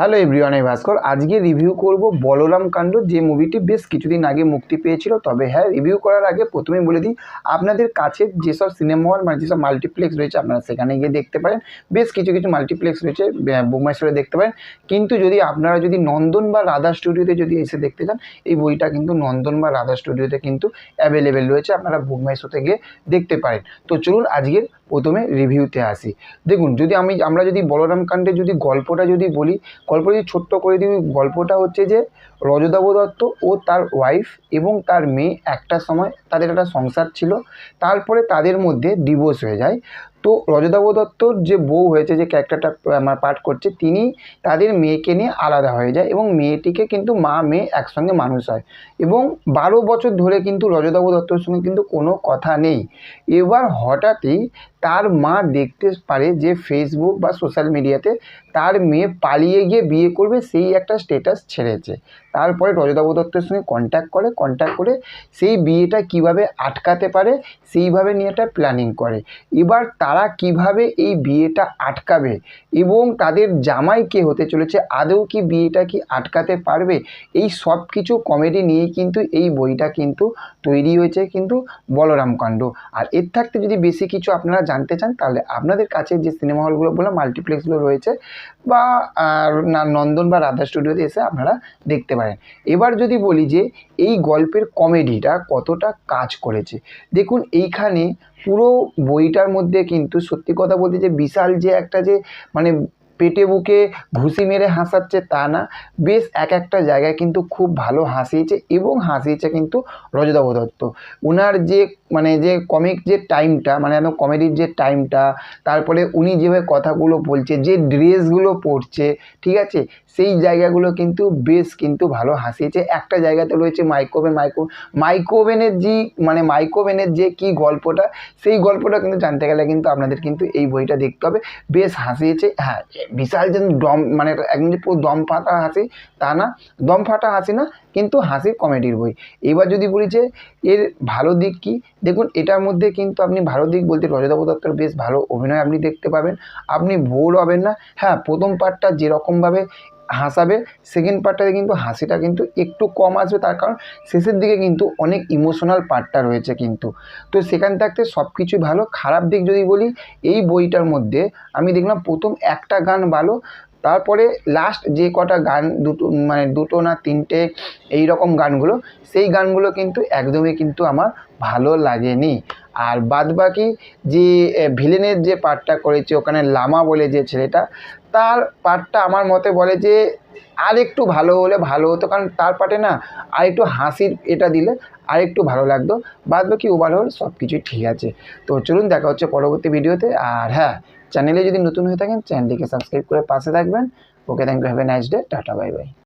Hello everyone আমি ভাস্কর আজকে review করব বলরাম কাণ্ড, যে মুভিটি বেশ কিছুদিন আগে মুক্তি পেয়েছিল। তবে হ্যাঁ রিভিউ করার আগে প্রথমেই বলে দিই, আপনাদের কাছে যেসব সিনেমা হল মানে যেসব মাল্টিপ্লেক্স রয়েছে, আপনারা সেখানে গিয়ে দেখতে পারেন। বেশ কিছু কিছু মাল্টিপ্লেক্স রয়েছে বুকমাইস্টোরে দেখতে পারেন। কিন্তু যদি আপনারা যদি নন্দন বা রাধা স্টুডিওতে যদি এসে দেখতে চান, এই বইটা কিন্তু নন্দন বা রাধা স্টুডিওতে কিন্তু অ্যাভেলেবেল রয়েছে। আপনারা বুকমাইশোতে গিয়ে দেখতে পারেন। তো চলুন আজকের প্রথমে রিভিউতে আসি। দেখুন, যদি আমি, আমরা যদি বলরাম কাণ্ডে যদি গল্পটা যদি বলি গল্প যদি ছোট্ট করে দিই, গল্পটা হচ্ছে যে রজদাব দত্ত ও তার ওয়াইফ এবং তার মেয়ে একটা সময় তাদের একটা সংসার ছিল। তারপরে তাদের মধ্যে ডিভোর্স হয়ে যায়। তো রজতাভ দত্তর যে বউ হয়েছে, যে ক্যারেক্টারটা আমার পাঠ করছে, তিনি তাদের মেয়েকে নিয়ে আলাদা হয়ে যায় এবং মেয়েটিকে কিন্তু মা, মেয়ে একসঙ্গে মানুষ হয়। এবং বারো বছর ধরে কিন্তু রজতাভ দত্তর সঙ্গে কিন্তু কোনো কথা নেই। এবার হঠাৎই তার মা দেখতে পারে যে ফেসবুক বা সোশ্যাল মিডিয়াতে তার মেয়ে পালিয়ে গিয়ে বিয়ে করবে, সেই একটা স্টেটাস ছেড়েছে। তারপরে রজতাভ দত্তের সঙ্গে কন্ট্যাক্ট করে কন্ট্যাক্ট করে সেই বিয়েটা কীভাবে আটকাতে পারে, সেইভাবে নিয়ে একটা প্ল্যানিং করে। এবার তারা কীভাবে এই বিয়েটা আটকাবে এবং তাদের জামাই কে হতে চলেছে? আদৌ কি বিয়েটা কি আটকাতে পারবে? এই সব কিছু কমেডি নিয়েই কিন্তু এই বইটা কিন্তু তৈরি হয়েছে কিন্তু বলরাম কাণ্ড। আর এর থাকতে যদি বেশি কিছু আপনারা জানতে চান, তাহলে আপনাদের কাছে যে সিনেমা হলগুলো বললাম মাল্টিপ্লেক্সগুলো রয়েছে বা নন্দন বা রাধা স্টুডিওতে এসে আপনারা দেখতে পারেন। এবার যদি বলি যে, এই গল্পের কমেডিটা কতটা কাজ করেছে? দেখুন, এইখানে পুরো বইটার মধ্যে কিন্তু সত্যি কথা বলতে যে বিশাল যে একটা যে মানে পেটে বুকে ঘুষি মেরে হাসাচ্ছে তা না। বেশ এক একটা জায়গায় কিন্তু খুব ভালো হাসিয়েছে এবং হাসিয়েছে কিন্তু রজতাভ দত্ত। ওনার যে মানে যে কমিক যে টাইমটা মানে একদম কমেডির যে টাইমটা তারপরে উনি যেভাবে কথাগুলো বলছে, যে ড্রেসগুলো পরছে, ঠিক আছে? সেই জায়গাগুলো কিন্তু বেশ কিন্তু ভালো হাসিয়েছে। একটা জায়গাতে রয়েছে মাইক্রোভেন মাইক্রো মাইক্রোওভেনের যে মানে মাইক্রোওভেনের যে কী গল্পটা, সেই গল্পটা কিন্তু জানতে গেলে কিন্তু আপনাদের কিন্তু এই বইটা দেখতে হবে। বেশ হাসিয়েছে। হ্যাঁ বিশাল যেন দম মানে একদম যে পুরো দম ফাটা হাসি, তা না, দম ফাটা হাসি না, কিন্তু হাসির কমেডির বই। এবার যদি বলি যে, এর ভালো দিক কী? দেখুন, এটার মধ্যে কিন্তু আপনি ভালো দিক বলতে রজতাভ দত্তর বেশ ভালো অভিনয় আপনি দেখতে পাবেন। আপনি ভোর হবেন না। হ্যাঁ প্রথম পার্টটা যেরকমভাবে হাসাবে সেকেন্ড পার্টটাতে কিন্তু হাসিটা কিন্তু একটু কম আসবে, তার কারণ শেষের দিকে কিন্তু অনেক ইমোশনাল পার্টটা রয়েছে কিন্তু। তো সেখান থাকতে সব কিছুই ভালো, খারাপ দিক যদি বলি, এই বইটার মধ্যে আমি দেখলাম প্রথম একটা গান ভালো, তারপরে লাস্ট যে কটা গান, দুটো মানে দুটো না তিনটে এই রকম গানগুলো, সেই গানগুলো কিন্তু একদমই কিন্তু আমার ভালো লাগেনি। আর বাদবাকি যে ভিলেনের যে পার্টটা করেছে, ওখানে লামা বলে যে ছেলেটা, তার পার্টটা আমার মতে বলে যে, আর একটু ভালো হলে ভালো হতো, কারণ তার পার্টে না আর একটু হাসির এটা দিলে আর একটু ভালো লাগতো। বাদ বাকি ওভারঅল সব কিছুই ঠিক আছে। তো চলুন, দেখা হচ্ছে পরবর্তী ভিডিওতে। আর হ্যাঁ চ্যানেলে যদি নতুন হয়ে থাকেন চ্যানেলটিকে সাবস্ক্রাইব করে পাশে থাকবেন। Okay thank you have a nice day tata bye bye